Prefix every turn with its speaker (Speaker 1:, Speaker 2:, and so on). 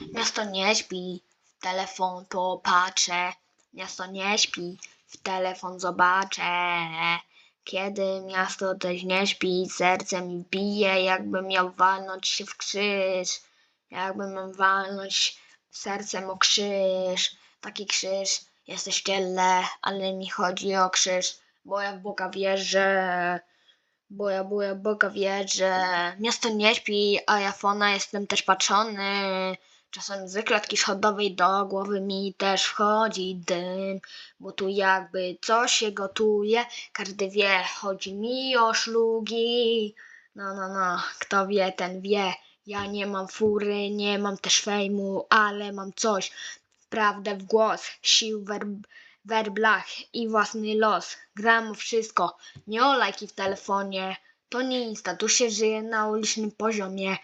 Speaker 1: Miasto nie śpi, w telefon popatrzę. Miasto nie śpi, w telefon zobaczę. Kiedy miasto też nie śpi, serce mi bije, jakbym miał walnąć się w krzyż. Jakbym miał walnąć sercem o krzyż. Taki krzyż jest ściele, ale mi chodzi o krzyż, bo ja w Boga wierzę. Bo ja, bo ja Boga wierzę. Miasto nie śpi, a ja fona jestem też patrzony. Czasem z klatki schodowej do głowy mi też wchodzi dym, bo tu jakby coś się gotuje. Każdy wie, chodzi mi o szlugi. No, no, no, kto wie, ten wie. Ja nie mam fury, nie mam też fejmu, ale mam coś. Prawdę w głos, sił werb, werblach i własny los. Gram wszystko, nie o lajki w telefonie. To nie Insta, tu się żyje na ulicznym poziomie.